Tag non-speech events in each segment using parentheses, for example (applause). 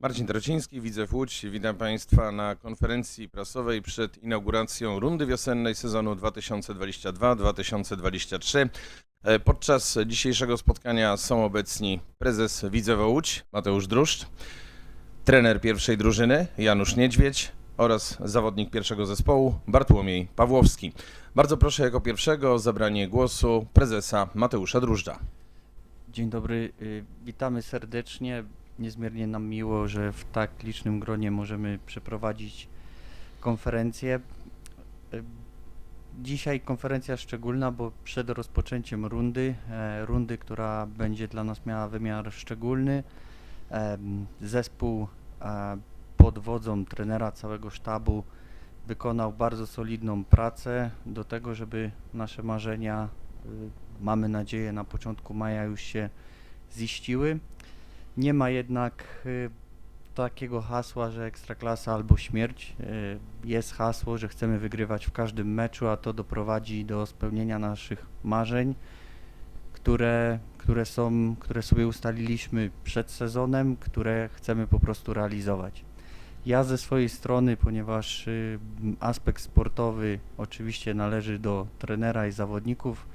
Marcin Trociński, Widzew Łódź. Witam Państwa na konferencji prasowej przed inauguracją rundy wiosennej sezonu 2022-2023. E, Podczas dzisiejszego spotkania są obecni prezes Widzewa Łódź Mateusz Druszcz, trener pierwszej drużyny Janusz Niedźwiedź oraz zawodnik pierwszego zespołu Bartłomiej Pawłowski. Bardzo proszę jako pierwszego o zabranie głosu prezesa Mateusza Drużdża. Dzień dobry, y, witamy serdecznie. Niezmiernie nam miło, że w tak licznym gronie możemy przeprowadzić konferencję. Y, Dzisiaj konferencja szczególna, bo przed rozpoczęciem rundy, e, rundy, która będzie dla nas miała wymiar szczególny, em, zespół e, pod wodzą trenera całego sztabu wykonał bardzo solidną pracę do tego, żeby nasze marzenia, y, mamy nadzieję, na początku maja już się ziściły. Nie ma jednak y, takiego hasła, że ekstraklasa albo śmierć. Y, Jest hasło, że chcemy wygrywać w każdym meczu, a to doprowadzi do spełnienia naszych marzeń, które, które, są, które sobie ustaliliśmy przed sezonem, które chcemy po prostu realizować. Ja ze swojej strony, ponieważ y, aspekt sportowy oczywiście należy do trenera i zawodników,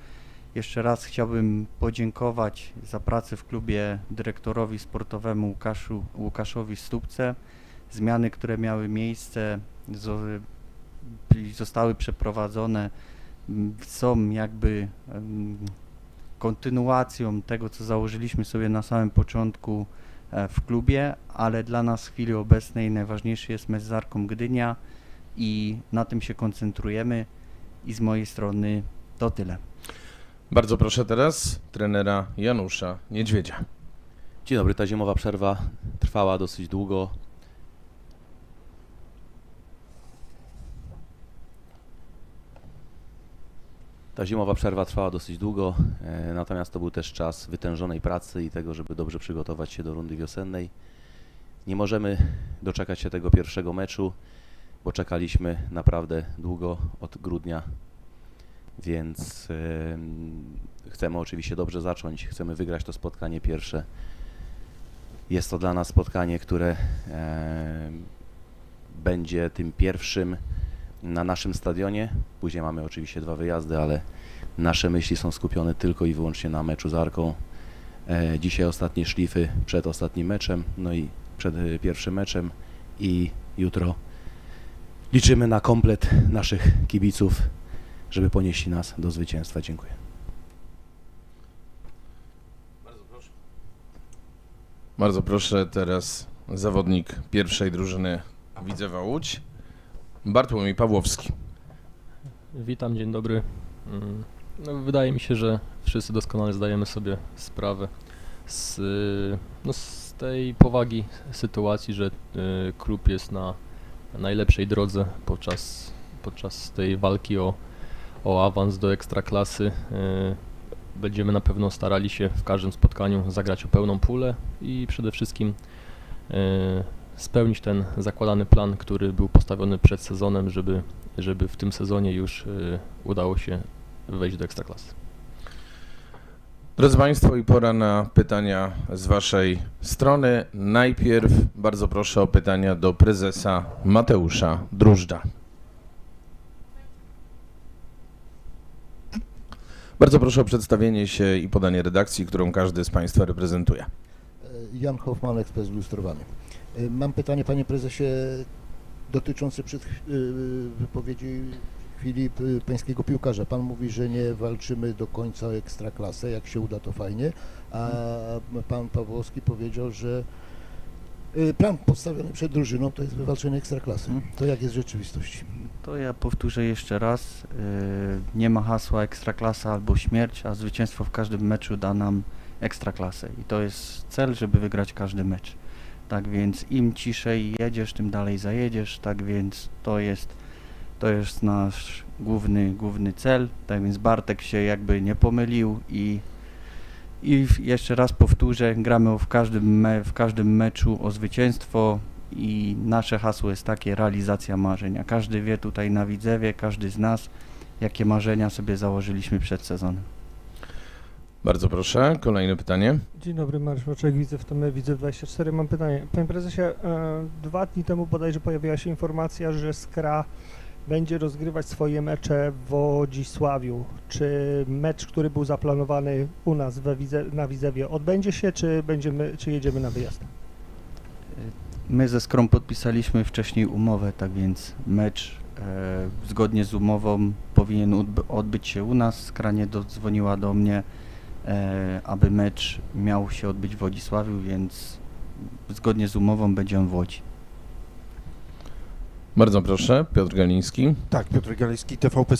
jeszcze raz chciałbym podziękować za pracę w klubie dyrektorowi sportowemu Łukaszu, Łukaszowi Stupce. Zmiany, które miały miejsce, zostały przeprowadzone, m, są jakby em, kontynuacją tego, co założyliśmy sobie na samym początku e, w klubie, ale dla nas w chwili obecnej najważniejszy jest mecz z Arką Gdynia i na tym się koncentrujemy i z mojej strony to tyle. Bardzo proszę teraz trenera Janusza Niedźwiedzia. Dzień dobry, ta zimowa przerwa trwała dosyć długo. Ta zimowa przerwa trwała dosyć długo, e, natomiast to był też czas wytężonej pracy i tego, żeby dobrze przygotować się do rundy wiosennej. Nie możemy doczekać się tego pierwszego meczu, bo czekaliśmy naprawdę długo od grudnia, więc em, chcemy oczywiście dobrze zacząć, chcemy wygrać to spotkanie pierwsze. Jest to dla nas spotkanie, które będzie tym pierwszym na naszym stadionie. Później mamy oczywiście dwa wyjazdy, ale nasze myśli są skupione tylko i wyłącznie na meczu z Arką. E, dzisiaj ostatnie szlify przed ostatnim meczem, no i przed e, pierwszym meczem i jutro liczymy na komplet naszych kibiców, żeby ponieśli nas do zwycięstwa. Dziękuję. Bardzo proszę teraz zawodnik pierwszej drużyny Widzewa Łódź, Bartłomiej Pawłowski. Witam, dzień dobry. Mm, No, wydaje mi się, że wszyscy doskonale zdajemy sobie sprawę z, no, z tej powagi sytuacji, że y, klub jest na najlepszej drodze podczas, podczas tej walki o, o awans do ekstraklasy. Y, Będziemy na pewno starali się w każdym spotkaniu zagrać o pełną pulę i przede wszystkim y, spełnić ten zakładany plan, który był postawiony przed sezonem, żeby, żeby w tym sezonie już y, udało się wejść do ekstraklasy. Drodzy Państwo, i pora na pytania z Waszej strony. Najpierw bardzo proszę o pytania do prezesa Mateusza Drużdża. Bardzo proszę o przedstawienie się i podanie redakcji, którą każdy z Państwa reprezentuje. Jan Hoffman, ekspres ilustrowany. E, Mam pytanie, panie prezesie, dotyczące przed, y, wypowiedzi chwili y, pańskiego piłkarza. Pan mówi, że nie walczymy do końca o ekstraklasę, jak się uda to fajnie, a pan Pawłowski powiedział, że y, plan postawiony przed drużyną to jest wywalczenie ekstraklasy. Mhm. To jak jest w rzeczywistości? To ja powtórzę jeszcze raz. Yy, nie ma hasła ekstraklasa albo śmierć, a zwycięstwo w każdym meczu da nam ekstraklasę. I to jest cel, żeby wygrać każdy mecz. Tak więc im ciszej jedziesz, tym dalej zajedziesz. Tak więc to jest, to jest nasz główny, główny cel. Tak więc Bartek się jakby nie pomylił i i jeszcze raz powtórzę, gramy w każdym, me, w każdym meczu o zwycięstwo i nasze hasło jest takie, realizacja marzeń. A każdy wie tutaj na Widzewie, każdy z nas, jakie marzenia sobie założyliśmy przed sezonem. Bardzo proszę, kolejne pytanie. Dzień dobry, Mariusz Maczek, widzę w tym widzę 24. Mam pytanie. Panie prezesie, e, dwa dni temu bodajże pojawiła się informacja, że Skra będzie rozgrywać swoje mecze w Wodzisławiu. Czy mecz, który był zaplanowany u nas we Wize, na Widzewie odbędzie się, czy, będziemy, czy jedziemy na wyjazd? My ze Skrom podpisaliśmy wcześniej umowę, tak więc mecz e, zgodnie z umową powinien odby- odbyć się u nas. Skra nie dodzwoniła do mnie, e, aby mecz miał się odbyć w Wodzisławiu, więc zgodnie z umową będzie on w Łodzi. Bardzo proszę, Piotr Galiński. Tak, Piotr Galecki, TVP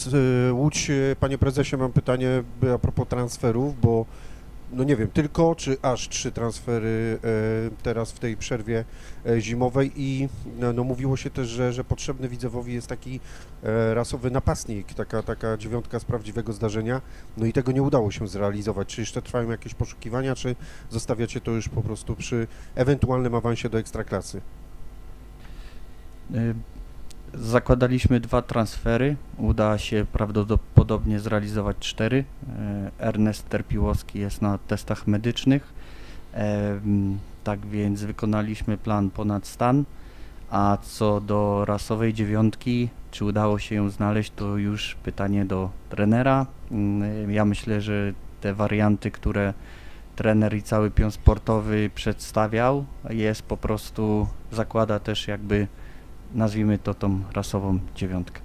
y, Łódź. Y, Panie prezesie, mam pytanie a propos transferów, bo no nie wiem, tylko czy aż trzy transfery y, teraz w tej przerwie y, zimowej i no, no mówiło się też, że, że potrzebny Widzewowi jest taki e, rasowy napastnik, taka, taka dziewiątka z prawdziwego zdarzenia, no i tego nie udało się zrealizować. Czy jeszcze trwają jakieś poszukiwania, czy zostawiacie to już po prostu przy ewentualnym awansie do Ekstraklasy? Zakładaliśmy dwa transfery. Uda się prawdopodobnie zrealizować cztery. Y, Ernest Terpiłowski jest na testach medycznych. Em, Tak więc wykonaliśmy plan ponad stan. A co do rasowej dziewiątki, czy udało się ją znaleźć, to już pytanie do trenera. Mm, Ja myślę, że te warianty, które trener i cały pion sportowy przedstawiał, jest po prostu, zakłada też jakby nazwijmy to tą rasową dziewiątkę.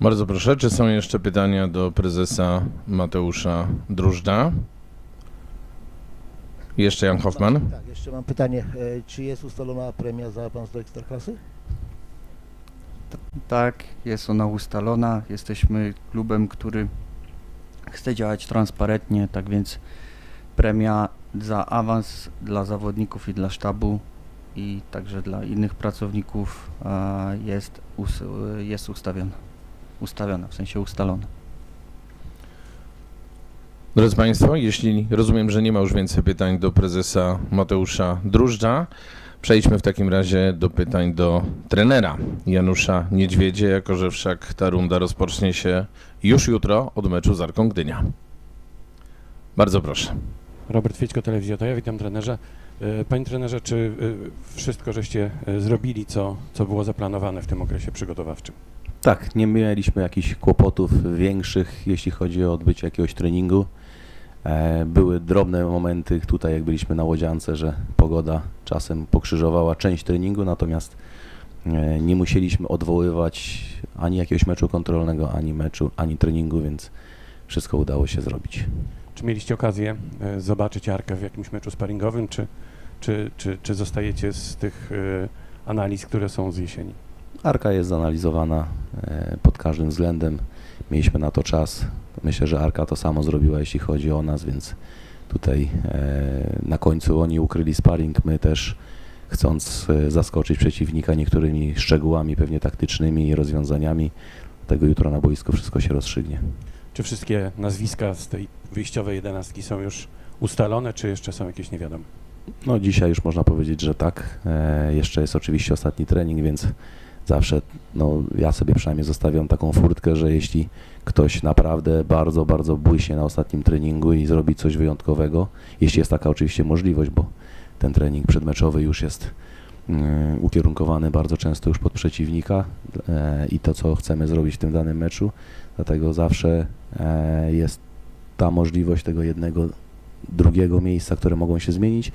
Bardzo proszę, czy są jeszcze pytania do prezesa Mateusza Drużdża? Jeszcze Jan Hoffman. Tak, jeszcze mam pytanie. E, Czy jest ustalona premia za awans do Ekstraklasy? Tak, jest ona ustalona. Jesteśmy klubem, który chce działać transparentnie, tak więc premia za awans dla zawodników i dla sztabu i także dla innych pracowników jest, jest ustawiona. Ustawiona, w sensie ustalona. Drodzy Państwo, jeśli rozumiem, że nie ma już więcej pytań do prezesa Mateusza Drużdża, przejdźmy w takim razie do pytań do trenera Janusza Niedźwiedzie, jako że wszak ta runda rozpocznie się już jutro od meczu z Arką Gdynia. Bardzo proszę. Robert Fićko, Telewizja To ja witam trenerze. E, Panie trenerze, czy e, wszystko żeście e, zrobili, co, co było zaplanowane w tym okresie przygotowawczym? Tak, nie mieliśmy jakichś kłopotów większych, jeśli chodzi o odbycie jakiegoś treningu. Były drobne momenty tutaj, jak byliśmy na łodziance, że pogoda czasem pokrzyżowała część treningu, natomiast nie musieliśmy odwoływać ani jakiegoś meczu kontrolnego, ani meczu, ani treningu, więc wszystko udało się zrobić. Czy mieliście okazję e, zobaczyć Arkę w jakimś meczu sparingowym, czy, czy, czy, czy zostajecie z tych e, analiz, które są z jesieni? Arka jest zanalizowana e, pod każdym względem. Mieliśmy na to czas. Myślę, że Arka to samo zrobiła, jeśli chodzi o nas, więc tutaj na końcu oni ukryli sparring, my też chcąc zaskoczyć przeciwnika niektórymi szczegółami, pewnie taktycznymi i rozwiązaniami. Dlatego jutro na boisku wszystko się rozstrzygnie. Czy wszystkie nazwiska z tej wyjściowej jedenastki są już ustalone, czy jeszcze są jakieś niewiadome? No dzisiaj już można powiedzieć, że tak. E, jeszcze jest oczywiście ostatni trening, więc zawsze, no ja sobie przynajmniej zostawiam taką furtkę, że jeśli ktoś naprawdę bardzo, bardzo błyśnie na ostatnim treningu i zrobi coś wyjątkowego, jeśli jest taka oczywiście możliwość, bo ten trening przedmeczowy już jest mm, ukierunkowany bardzo często już pod przeciwnika e, i to, co chcemy zrobić w tym danym meczu, dlatego zawsze e, jest ta możliwość tego jednego, drugiego miejsca, które mogą się zmienić,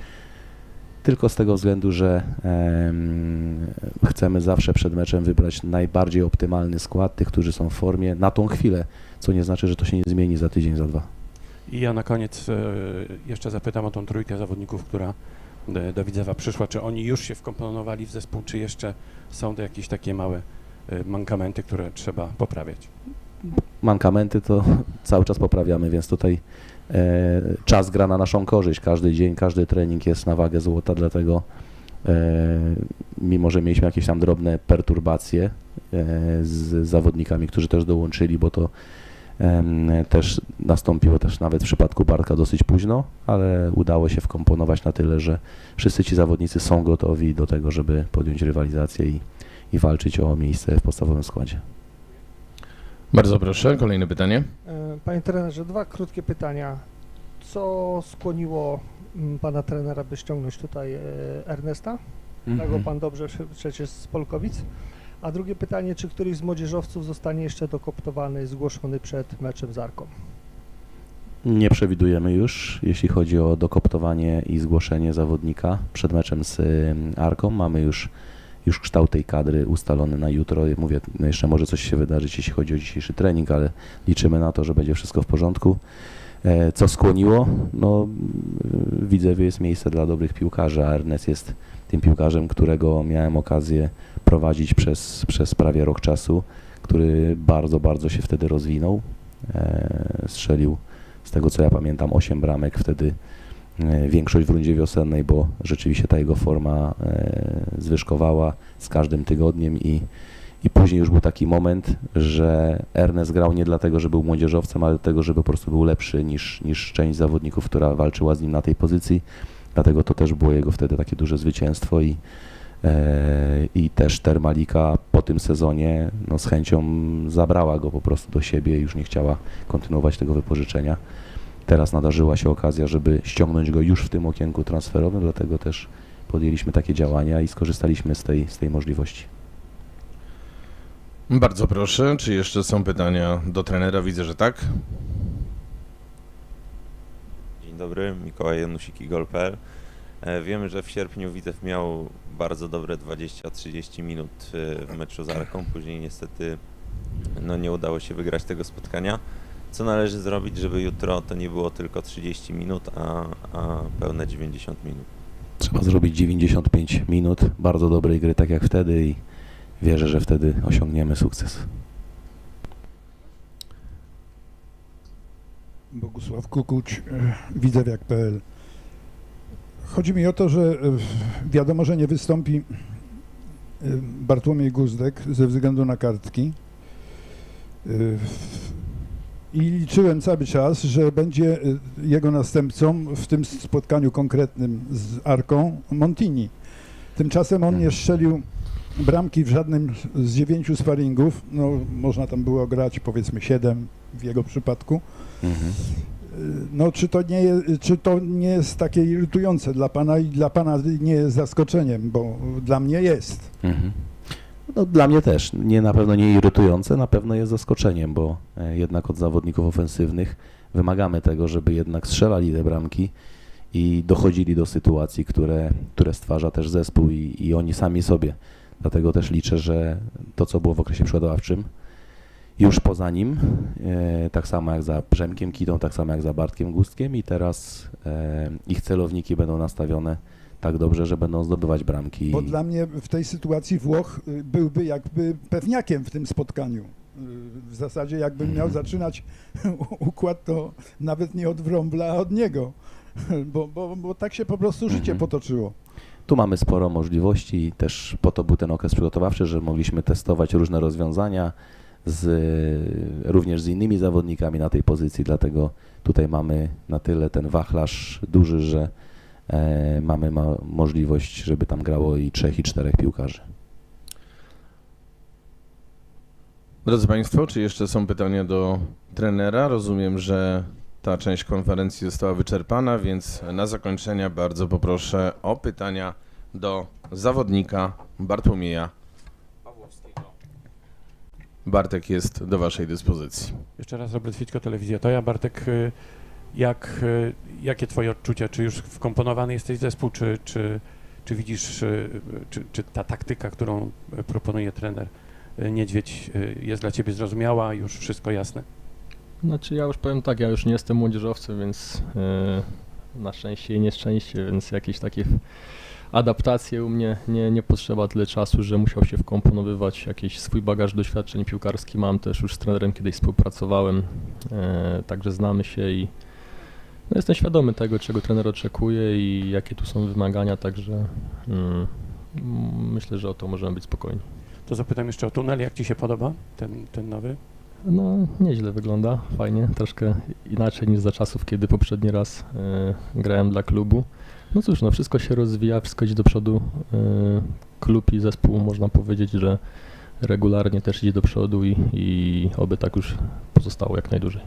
tylko z tego względu, że em, chcemy zawsze przed meczem wybrać najbardziej optymalny skład tych, którzy są w formie na tą chwilę, co nie znaczy, że to się nie zmieni za tydzień, za dwa. I ja na koniec e, jeszcze zapytam o tą trójkę zawodników, która do, do Widzewa przyszła. Czy oni już się wkomponowali w zespół, czy jeszcze są to jakieś takie małe e, mankamenty, które trzeba poprawiać? Mankamenty to cały czas poprawiamy, więc tutaj e, czas gra na naszą korzyść. Każdy dzień, każdy trening jest na wagę złota, dlatego e, mimo, że mieliśmy jakieś tam drobne perturbacje e, z zawodnikami, którzy też dołączyli, bo to też nastąpiło też nawet w przypadku Bartka dosyć późno, ale udało się wkomponować na tyle, że wszyscy ci zawodnicy są gotowi do tego, żeby podjąć rywalizację i, i walczyć o miejsce w podstawowym składzie. Bardzo proszę, kolejne pytanie. E, Panie trenerze, dwa krótkie pytania. Co skłoniło mm, pana trenera, by ściągnąć tutaj e, Ernesta? Mhm. Znał go pan dobrze prze- przecież z Polkowic. A drugie pytanie, czy któryś z młodzieżowców zostanie jeszcze dokoptowany, zgłoszony przed meczem z Arką? Nie przewidujemy już, jeśli chodzi o dokoptowanie i zgłoszenie zawodnika przed meczem z ym, Arką. Mamy już, już kształt tej kadry ustalony na jutro. Mówię, no jeszcze może coś się wydarzyć, jeśli chodzi o dzisiejszy trening, ale liczymy na to, że będzie wszystko w porządku. E, Co skłoniło? No, w Widzewie jest miejsce dla dobrych piłkarzy, a Ernest jest tym piłkarzem, którego miałem okazję prowadzić przez, przez prawie rok czasu, który bardzo, bardzo się wtedy rozwinął. E, Strzelił z tego co ja pamiętam, 8 bramek wtedy, większość w rundzie wiosennej, bo rzeczywiście ta jego forma e, zwyżkowała z każdym tygodniem i, i później już był taki moment, że Ernest grał nie dlatego, że był młodzieżowcem, ale dlatego, że po prostu był lepszy niż, niż część zawodników, która walczyła z nim na tej pozycji. Dlatego to też było jego wtedy takie duże zwycięstwo i, e, i też Termalika po tym sezonie no, z chęcią zabrała go po prostu do siebie i już nie chciała kontynuować tego wypożyczenia. Teraz nadarzyła się okazja, żeby ściągnąć go już w tym okienku transferowym, dlatego też podjęliśmy takie działania i skorzystaliśmy z tej, z tej możliwości. Bardzo proszę, czy jeszcze są pytania do trenera? Widzę, że tak. Dzień dobry, Mikołaj Janusik, Igol.pl. E, Wiemy, że w sierpniu Widzew miał bardzo dobre 20-30 minut e, w meczu z Arką, później niestety no, nie udało się wygrać tego spotkania. Co należy zrobić, żeby jutro to nie było tylko 30 minut, a, a pełne 90 minut? Trzeba zrobić 95 minut bardzo dobrej gry, tak jak wtedy i wierzę, że wtedy osiągniemy sukces. Bogusław Kukuć, e, widzewiak.pl. Chodzi mi o to, że e, wiadomo, że nie wystąpi e, Bartłomiej Guzdek ze względu na kartki. I liczyłem cały czas, że będzie e, jego następcą w tym spotkaniu konkretnym z Arką Montini. Tymczasem on nie strzelił bramki w żadnym z dziewięciu sparingów. No, można tam było grać powiedzmy siedem w jego przypadku. Mhm. No, czy to, nie jest, czy to nie jest takie irytujące dla Pana i dla Pana nie jest zaskoczeniem, bo dla mnie jest. Mhm. No, dla mnie też. Nie, na pewno nie irytujące, na pewno jest zaskoczeniem, bo e, jednak od zawodników ofensywnych wymagamy tego, żeby jednak strzelali te bramki i dochodzili do sytuacji, które, które stwarza też zespół i, i oni sami sobie. Dlatego też liczę, że to, co było w okresie przygotowawczym, już poza nim, e, tak samo jak za Przemkiem Kitą, tak samo jak za Bartkiem Gustkiem i teraz e, ich celowniki będą nastawione tak dobrze, że będą zdobywać bramki. Bo dla mnie w tej sytuacji Włoch y, byłby jakby pewniakiem w tym spotkaniu. Y, W zasadzie jakbym miał zaczynać (laughs) układ, to nawet nie od Wrąbla, a od niego. (laughs) Bo, bo, bo tak się po prostu życie Mhm. potoczyło. Tu mamy sporo możliwości i też po to był ten okres przygotowawczy, że mogliśmy testować różne rozwiązania z, również z innymi zawodnikami na tej pozycji, dlatego tutaj mamy na tyle ten wachlarz duży, że mamy ma możliwość, żeby tam grało i trzech i czterech piłkarzy. Drodzy Państwo, czy jeszcze są pytania do trenera? Rozumiem, że ta część konferencji została wyczerpana, więc na zakończenie bardzo poproszę o pytania do zawodnika Bartłomieja Bartek jest do Waszej dyspozycji. Jeszcze raz Robert Fićko, Telewizja To ja, Bartek, y, jak, y, jakie twoje odczucia? Czy już wkomponowany jesteś w zespół, czy, czy, czy widzisz, y, czy, czy ta taktyka, którą y, proponuje trener y, Niedźwiedź jest dla ciebie zrozumiała, już wszystko jasne? Znaczy ja już powiem tak, ja już nie jestem młodzieżowcem, więc yy, na szczęście i nieszczęście, więc jakieś takie adaptacje u mnie nie, nie potrzeba tyle czasu, że musiał się wkomponowywać jakiś swój bagaż doświadczeń piłkarski. Mam też już z trenerem kiedyś współpracowałem, także znamy się i no, jestem świadomy tego, czego trener oczekuje i jakie tu są wymagania, także mm, myślę, że o to możemy być spokojni. To zapytam jeszcze o tunel, jak ci się podoba ten, ten nowy? No, nieźle wygląda, fajnie, troszkę inaczej niż za czasów, kiedy poprzedni raz e, grałem dla klubu. No cóż, no wszystko się rozwija, wszystko idzie do przodu. E, klub i zespół można powiedzieć, że regularnie też idzie do przodu i, i oby tak już pozostało jak najdłużej.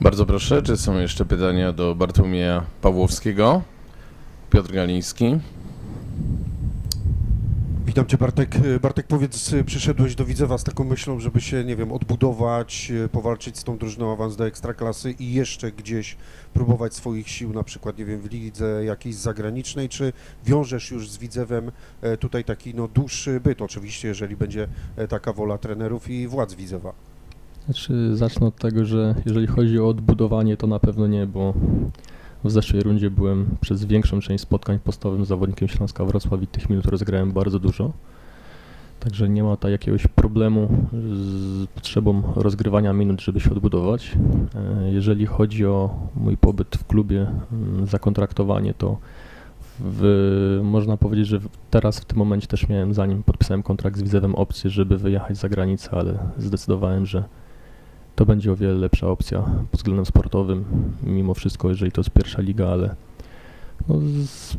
Bardzo proszę, czy są jeszcze pytania do Bartłomieja Pawłowskiego? Piotr Galiński. Witam Cię Bartek. Bartek, powiedz, przyszedłeś do Widzewa z taką myślą, żeby się, nie wiem, odbudować, powalczyć z tą drużyną awans do Ekstraklasy i jeszcze gdzieś próbować swoich sił, na przykład, nie wiem, w lidze jakiejś zagranicznej, czy wiążesz już z Widzewem e, tutaj taki, no, dłuższy byt, oczywiście, jeżeli będzie e, taka wola trenerów i władz Widzewa? Znaczy, zacznę od tego, że jeżeli chodzi o odbudowanie, to na pewno nie, bo w zeszłej rundzie byłem przez większą część spotkań podstawowym zawodnikiem Śląska Wrocław i tych minut rozegrałem bardzo dużo. Także nie ma tutaj jakiegoś problemu z potrzebą rozgrywania minut, żeby się odbudować. E, Jeżeli chodzi o mój pobyt w klubie, mm, zakontraktowanie, to w, można powiedzieć, że teraz w tym momencie też miałem, zanim podpisałem kontrakt z Widzewem, opcję, żeby wyjechać za granicę, ale zdecydowałem, że to będzie o wiele lepsza opcja pod względem sportowym, mimo wszystko, jeżeli to jest pierwsza liga, ale no z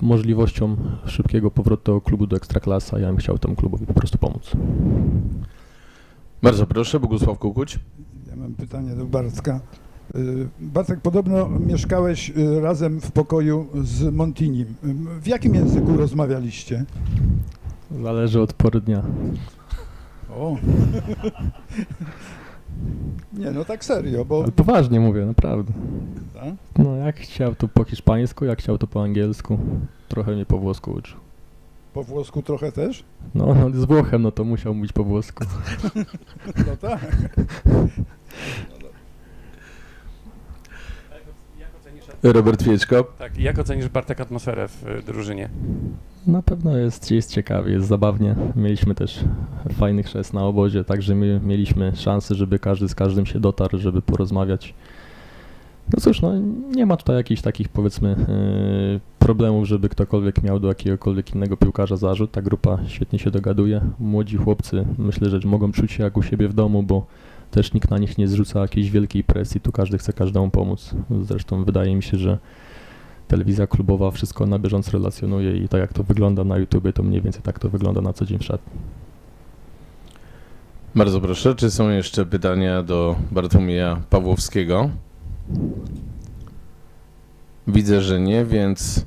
możliwością szybkiego powrotu klubu do Ekstraklasa, ja bym chciał temu klubowi po prostu pomóc. Bardzo proszę, Bogusław Kukuć. Ja mam pytanie do Bartka. Y, Bartek, podobno mieszkałeś y, razem w pokoju z Montinim. Y, W jakim języku rozmawialiście? Zależy od pory dnia. O. (laughs) Nie, no tak serio, bo... Ale poważnie mówię, naprawdę. Tak? No jak chciał to po hiszpańsku, jak chciał to po angielsku. Trochę mnie po włosku uczył. Po włosku trochę też? No, no z Włochem, no to musiał mówić po włosku. (laughs) No tak. Robert Wieczko. Tak, jak ocenisz Bartek atmosferę w y, drużynie? Na pewno jest, jest ciekawie, jest zabawnie. Mieliśmy też fajny chrzest na obozie, także my mieliśmy szansę, żeby każdy z każdym się dotarł, żeby porozmawiać. No cóż, no nie ma tutaj jakichś takich powiedzmy yy, problemów, żeby ktokolwiek miał do jakiegokolwiek innego piłkarza zarzut. Ta grupa świetnie się dogaduje. Młodzi chłopcy myślę, że mogą czuć się jak u siebie w domu, bo też nikt na nich nie zrzuca jakiejś wielkiej presji. Tu każdy chce każdemu pomóc. Zresztą wydaje mi się, że telewizja klubowa wszystko na bieżąco relacjonuje i tak jak to wygląda na YouTubie, to mniej więcej tak to wygląda na co dzień w szatni. Bardzo proszę, czy są jeszcze pytania do Bartłomieja Pawłowskiego? Widzę, że nie, więc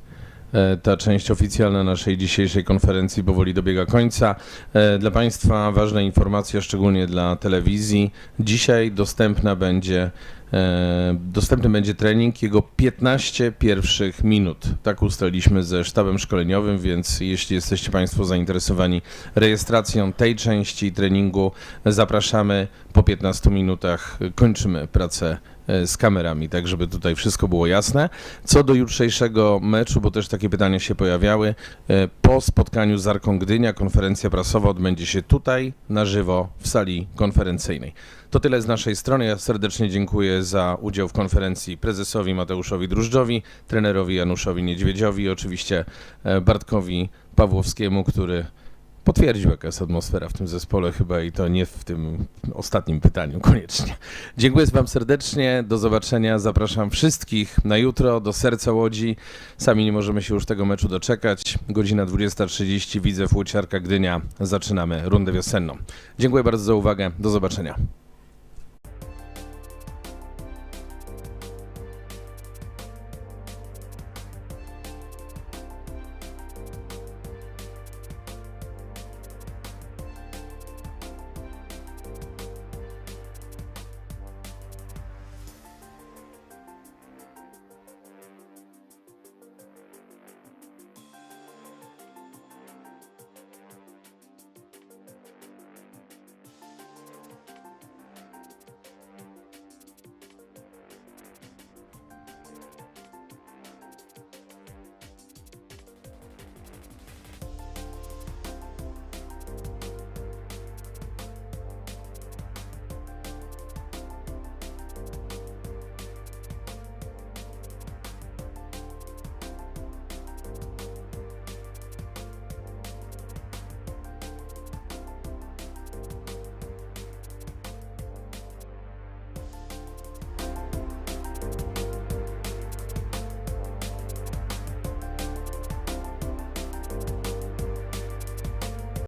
e, ta część oficjalna naszej dzisiejszej konferencji powoli dobiega końca. E, Dla Państwa ważna informacja, szczególnie dla telewizji. Dzisiaj dostępna będzie, dostępny będzie trening, jego 15 pierwszych minut. Tak ustaliliśmy ze sztabem szkoleniowym, więc jeśli jesteście Państwo zainteresowani rejestracją tej części treningu, zapraszamy. Po 15 minutach kończymy pracę e, z kamerami, tak żeby tutaj wszystko było jasne. Co do jutrzejszego meczu, bo też takie pytania się pojawiały, e, po spotkaniu z Arką Gdynia konferencja prasowa odbędzie się tutaj, na żywo, w sali konferencyjnej. To tyle z naszej strony. Ja serdecznie dziękuję za udział w konferencji prezesowi Mateuszowi Drużdżowi, trenerowi Januszowi Niedźwiedziowi i oczywiście e, Bartkowi Pawłowskiemu, który potwierdził, jaka jest atmosfera w tym zespole chyba i to nie w tym ostatnim pytaniu koniecznie. Dziękuję Wam serdecznie, do zobaczenia, zapraszam wszystkich na jutro do Serca Łodzi. Sami nie możemy się już tego meczu doczekać. Godzina 20.30, Widzew Łódź, Arka Gdynia. Zaczynamy rundę wiosenną. Dziękuję bardzo za uwagę, do zobaczenia.